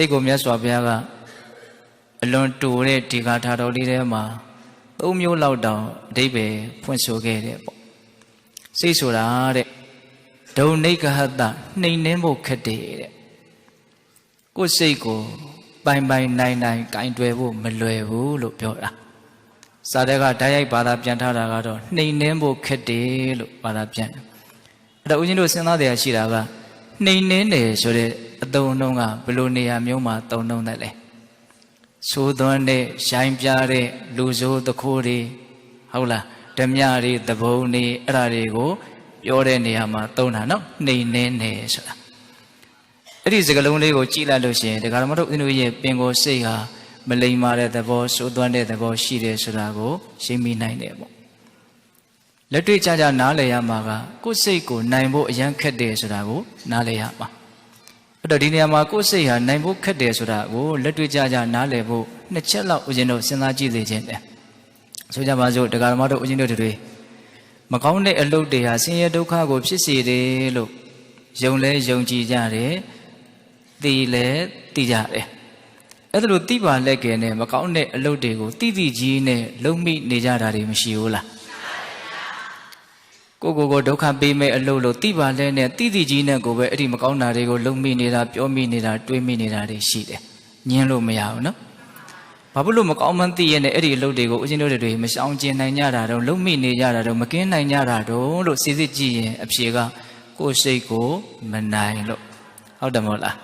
စိတ်ကိုမြတ်စွာဘုရားကအလွန်တူတဲ့ဒီဃာထာတော်လေးထဲမှာသုံးမျိုးလောက်တောင်အဓိပ္ပာယ်ဖွင့်ဆိုခဲ့တယ်ပေါ့စိတ်ဆိုတာတဲ့ဒုံနိကဟတနှိမ်နှင်းဖို့ခက်တယ်တဲ့ကိုယ်စိတ်ကိုပိုင်ပိုင်နိုင်နိုင်ကင်တွယ်ဖို့မလွယ်ဘူးလို့ပြောတာစာတက်ကဓာတ်ရိုက်ဘာသာပြန်ထားတာကတော့နှိမ်နှင်းဖို့ခက်တယ်လို့ဘာသာပြန်တယ်အဲ့တော့ဦးဇင်းတို့စဉ်းစားတရားရှိတာကနှိမ်နှင်းတယ်ဆိုတဲ့ အသုံးအနှုန်းကဘယ်လိုနေရာမျိုးမှာသုံးနှုန်းတယ်လဲသိုးသွန်းတဲ့ရိုင်းပြတဲ့လူဆိုးတခိုးတွေဟုတ်လားဓမြတွေသဘုံတွေအဲ့ဒါတွေကိုပြောတဲ့နေရာမှာသုံးတာနော်နှိမ်နှင်းတယ်ဆိုတာအဲ့ဒီစကားလုံးလေးကိုကြည့်လိုက်လို့ရှိရင်ဒကာရမတို့ဦးဇင်းတို့ရဲ့ပင်ကိုယ်စိတ်ဟာမလိမ္မာတဲ့သဘောသိုးသွန်းတဲ့သဘောရှိတယ်ဆိုတာကိုရှင်းမိနိုင်တယ်ပေါ့လက်တွေ့ကြကြနားလည်ရမှာကကိုယ်စိတ်ကိုနိုင်ဖို့အရန်ခက်တယ်ဆိုတာကိုနားလည်ရမှာ အဲ့တော့ဒီနေရာမှာကိုယ်စိတ်ဟာနိုင်ဖို့ခက်တယ်ဆိုတာကိုလက်တွေ့ကြကြနားလည်ဖို့နှစ်ချက်လောက်ဦးဇင်းတို့စဉ်းစားကြည့်စေခြင်းတယ်ဆိုကြပါစို့တရားဓမ္မတို့ဦးဇင်းတို့တွေမကောင်းတဲ့အလုပ်တွေဟာဆင်းရဲဒုက္ခကိုဖြစ်စေတယ်လို့ယုံလဲယုံကြည်ကြတယ်သိလဲသိကြတယ်အဲ့ဒါလို့သိပါလက်ကဲနဲ့မကောင်းတဲ့အလုပ်တွေကိုတိတိကြီးနဲ့လုံးမိနေကြတာတွေမရှိဘူးလား ကိုကိုကိုဒုက္ခပေးမဲ့အလုပ်လို့တိပါလဲနဲ့တိတိကြီးနဲ့ကိုပဲအဲ့ဒီမကောင်းတာတွေကိုလုံးမိနေတာပြောမိနေတာတွေးမိနေတာတွေရှိတယ်ညင်းလို့မရဘူးနော်ဘာဖြစ်လို့မကောင်းမှန်းသိရတဲ့အဲ့ဒီအလုပ်တွေကိုဦးဇင်းတို့တွေမရှောင်ကျင်နိုင်ကြတာတော့လုံးမိနေကြတာတော့မကင်းနိုင်ကြတာတော့လို့စစ်စစ်ကြည့်ရင်အဖြေကကိုယ်စိတ်ကိုမနိုင်လို့ဟုတ်တယ်မဟုတ်လား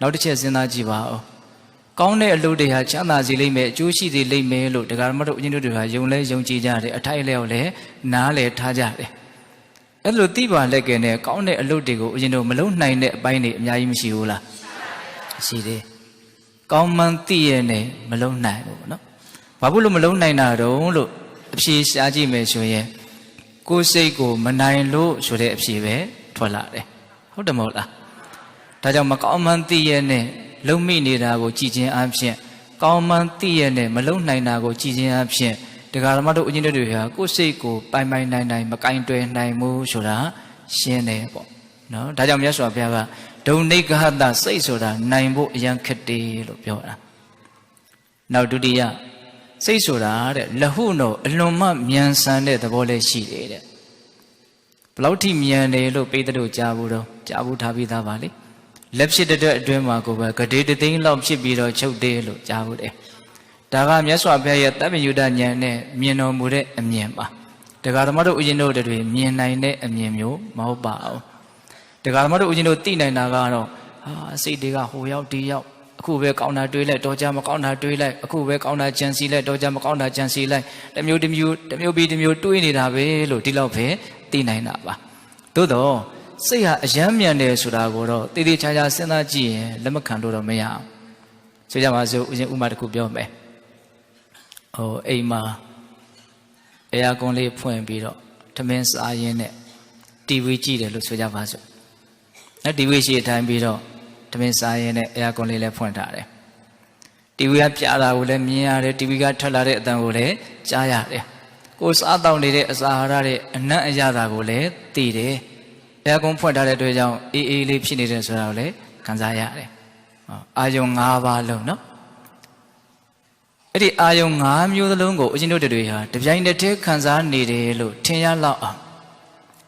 နောက်တစ်ချက်စဉ်းစားကြည့်ပါဦး ကောင်းတဲ့အလုပ်တွေဟာချမ်းသာစေလိမ့်မယ်အကျိုးရှိစေလိမ့်မယ်လို့တရားမတော်အကျဉ်းတို့တွေကယုံလဲယုံကြည်ကြတယ်အထိုက်အလျောက်လည်းနားလည်ထားကြတယ်အဲ့လိုသိပါလက်ကဲနဲ့ကောင်းတဲ့အလုပ်တွေကိုအရင်တို့မလုံနိုင်တဲ့အပိုင်းတွေအများကြီးမရှိဘူးလားရှိတယ်ကောင်းမှန်သိရနဲ့မလုံနိုင်ဘူးပေါ့နော်ဘာဖြစ်လို့မလုံနိုင်တာတုံးလို့အဖြေရှားကြည့်မယ်ဆိုရင်ကိုယ်စိတ်ကိုမနိုင်လို့ဆိုတဲ့အဖြေပဲထွက်လာတယ်ဟုတ်တယ်မဟုတ်လားဒါကြောင့်မကောင်းမှန်သိရနဲ့ လုံမိနေတာကိုကြည်ခြင်းအပြင်ကောင်းမှန်သိရနဲ့မလုံနိုင်တာကိုကြည်ခြင်းအပြင်တရားဓမ္မတို့အချင်းတို့တွေဟာကိုယ်စိတ်ကိုပိုင်ပိုင်နိုင်နိုင်မကင်တွယ်နိုင်ဘူးဆိုတာရှင်းတယ်ပေါ့နော်ဒါကြောင့်မြတ်စွာဘုရားကဒုံနိဂဟတစိတ်ဆိုတာနိုင်ဖို့အရန်ခက်တယ်လို့ပြောတာနောက်ဒုတိယစိတ်ဆိုတာတဲ့လဟုနောအလွန်မှမြန်ဆန်တဲ့သဘောလေးရှိတယ်တဲ့ဘလောက်ထိမြန်တယ်လို့ပိဿတို့ကြားဘူးတော့ကြားဘူးထားပြီးသားပါလေ လက်ဖြစ်တဲ့အတွင်းမှာကိုပဲဂဒေတသိန်းလောက်ဖြစ်ပြီးတော့ချုပ်တယ်လို့ကြားဘူးတယ်ဒါကမြတ်စွာဘုရားရဲ့တပ်ပညုဒဉာဏ်နဲ့မြင်တော်မူတဲ့အမြင်ပါတရားဓမ္မတို့ဥရှင်တို့တွေမြင်နိုင်တဲ့အမြင်မျိုးမဟုတ်ပါဘူးတရားဓမ္မတို့ဥရှင်တို့သိနိုင်တာကတော့ဟာစိတ်တွေကဟိုရောက်ဒီရောက်အခုပဲကောင်းတာတွေးလိုက်တော့ကြမကောင်းတာတွေးလိုက်အခုပဲကောင်းတာကြံစီလိုက်တော့ကြမကောင်းတာကြံစီလိုက်တစ်မျိုးတစ်မျိုးတစ်မျိုးပြီးတစ်မျိုးတွေးနေတာပဲလို့ဒီလောက်ပဲသိနိုင်တာပါသို့တော့ စိတ်ဟာအယမ်းမြန်တယ်ဆိုတာကိုတော့တည်တည်ချာချာစဉ်းစားကြည့်ရင်လက်မခံလို့တော့မရအောင်ဆိုကြပါစို့ဥစဉ်ဥမာတစ်ခုပြောမယ်ဟိုအိမ်မှာအဲယာကွန်လေးဖွင့်ပြီးတော့ထမင်းစားရင်းနဲ့ TV ကြည့်တယ်လို့ဆိုကြပါစို့နော် TV ရှိအတိုင်းပြီးတော့ထမင်းစားရင်းနဲ့အဲယာကွန်လေးလည်းဖွင့်ထားတယ် TV ကပြတာကိုလည်းမြင်ရတယ် TV ကထွက်လာတဲ့အတန်ကိုလည်းကြားရတယ်ကိုယ်စားတောင်းနေတဲ့အစာအာဟာရတွေအနံ့အရသာကိုလည်းသိတယ် အဲကုန်းဖွက်ထားတဲ့အတွက်ကြောင့်အေးအေးလေးဖြစ်နေတယ်ဆိုတာကိုလည်းခံစားရတယ်အာယုံ၅ပါးလုံးနော်အဲ့ဒီအာယုံ၅မျိုးသလုံးကိုအရှင်တို့တွေဟာတပြိုင်တည်းခံစားနေတယ်လို့ထင်ရလောက်အောင်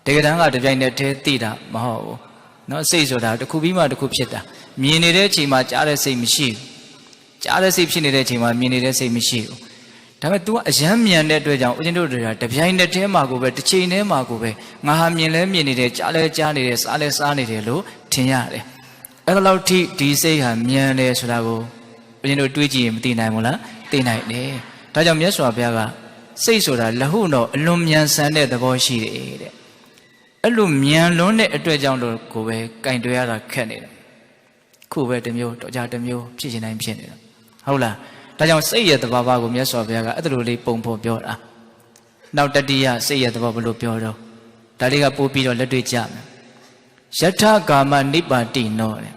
တကယ်တမ်းကတပြိုင်တည်းသိတာမဟုတ်ဘူးနော်စိတ်ဆိုတာတစ်ခုပြီးမှတစ်ခုဖြစ်တာမြင်နေတဲ့အချိန်မှာကြားတဲ့စိတ်မရှိဘူးကြားတဲ့စိတ်ဖြစ်နေတဲ့အချိန်မှာမြင်နေတဲ့စိတ်မရှိဘူး ဒါပေမဲ့ तू ကအယမ်းမြန်တဲ့အတွက်ကြောင့်ဦးဇင်းတို့တွေကတပြိုင်တည်းထဲမှာကိုပဲတစ်ချိန်ထဲမှာကိုပဲငါဟာမြင်လဲမြင်နေတယ်ကြားလဲကြားနေတယ်စားလဲစားနေတယ်လို့ထင်ရတယ်အဲ့ဒါလောက်ထိဒီစိတ်ဟာမြန်တယ်ဆိုတာကိုဦးဇင်းတို့တွေးကြည့်ရင်မသိနိုင်ဘူးလားသိနိုင်တယ်ဒါကြောင့်မြတ်စွာဘုရားကစိတ်ဆိုတာလဟုတော့အလွန်မြန်ဆန်တဲ့သဘောရှိတယ်တဲ့အဲ့လိုမြန်လွန်းတဲ့အတွက်ကြောင့်လို့ကိုပဲကင်တွယ်ရတာခက်နေတယ်ခုပဲတစ်မျိုးတော့ကြတစ်မျိုးဖြစ်ရှင်တိုင်းဖြစ်နေတာဟုတ်လား ဒါကြောင့်စိတ်ရဲ့သဘာဝကိုမြတ်စွာဘုရားကအဲ့ဒါလိုလေးပုံဖော်ပြောတာနောက်တတိယစိတ်ရဲ့သဘောဘယ်လိုပြောတော့ဒါလေးကပို့ပြီးတော့လက်တွေ့ကြမယ်ယထာကာမနိပါတိနောတဲ့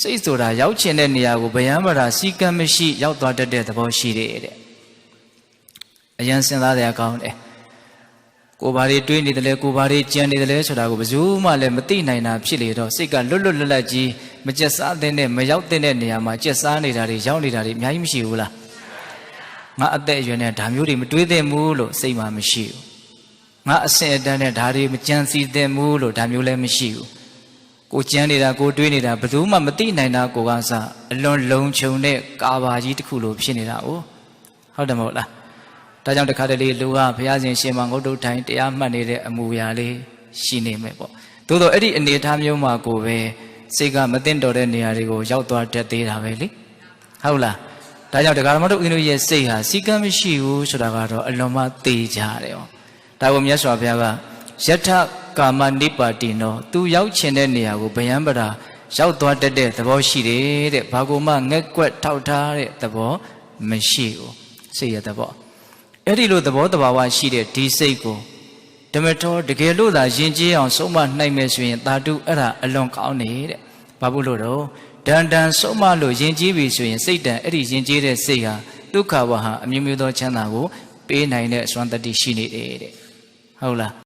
စိတ်ဆိုတာရောက်ချင်တဲ့နေရာကိုဗျံမရာစီကံမရှိ ရောက်သွားတတ်တဲ့သဘောရှိတယ်တဲ့အယံစဉ်းစားတဲ့အကောင်းတယ် ကိုဘာတွေတွေးနေတယ်လဲကိုဘာတွေကြံနေတယ်လဲဆိုတာကိုဘယ်သူမှလည်းမသိနိုင်တာဖြစ်လေတော့စိတ်ကလွတ်လွတ်လပ်လပ်ကြီးမကြက်စားတဲ့နဲ့မရောက်တဲ့နေရာမှာကြက်စားနေတာတွေရောက်နေတာတွေအများကြီးမရှိဘူးလားငါအသက်အရွယ်နဲ့ဒါမျိုးတွေမတွေးသင့်ဘူးလို့စိတ်မှမရှိဘူးငါအဆင့်အတန်းနဲ့ဒါတွေမကြံစီသင့်ဘူးလို့ဒါမျိုးလည်းမရှိဘူးကိုကြမ်းနေတာကိုတွေးနေတာဘယ်သူမှမသိနိုင်တာကိုကစအလွန်လုံခြုံတဲ့ကာဘာကြီးတစ်ခုလိုဖြစ်နေတာ哦ဟုတ်တယ်မဟုတ်လား ဒါကြောင့်တခါတလေလူကဘုရားရှင်ရှင်မငုတ်တုတ်ထိုင်တရားမှတ်နေတဲ့အမူအရာလေးရှိနေမယ်ပေါ့သို့တော့အဲ့ဒီအနေအထားမျိုးမှာကိုပဲစိတ်ကမသိတော်တဲ့နေရာတွေကိုရောက်သွားတတ်သေးတာပဲလေဟုတ်လားဒါကြောင့်တရားဓမ္မတို့ဦးဇင်းတို့ရဲ့စိတ်ဟာစီကံမရှိဘူးဆိုတာကတော့အလွန်မှသေကြတယ်ဟောဒါကိုမြတ်စွာဘုရားကယထကာမနိပါတိနောသူရောက်ချင်တဲ့နေရာကိုဗယံပရာရောက်သွားတတ်တဲ့သဘောရှိတယ်တဲ့ဘာကိုမှငက်ကွက်ထောက်ထားတဲ့သဘောမရှိဘူးစိတ်ရဲ့သဘော အဲ့ဒီလိုသဘောတဘာဝရှိတဲ့ဒီစိတ်ကိုဓမ္မတော်တကယ်လို့သာယဉ်ကျေးအောင်ဆုံးမနိုင်မယ်ဆိုရင်တာတုအဲ့ဒါအလွန်ကောင်းနေတဲ့ဘာဖြစ်လို့တော့ဒန်ဒန်ဆုံးမလို့ယဉ်ကျေးပြီဆိုရင်စိတ်တန်အဲ့ဒီယဉ်ကျေးတဲ့စိတ်ဟာဒုက္ခဝဟာအမျိုးမျိုးသောချမ်းသာကိုပေးနိုင်တဲ့အစွမ်းတတ္တိရှိနေတယ်တဲ့ဟုတ်လား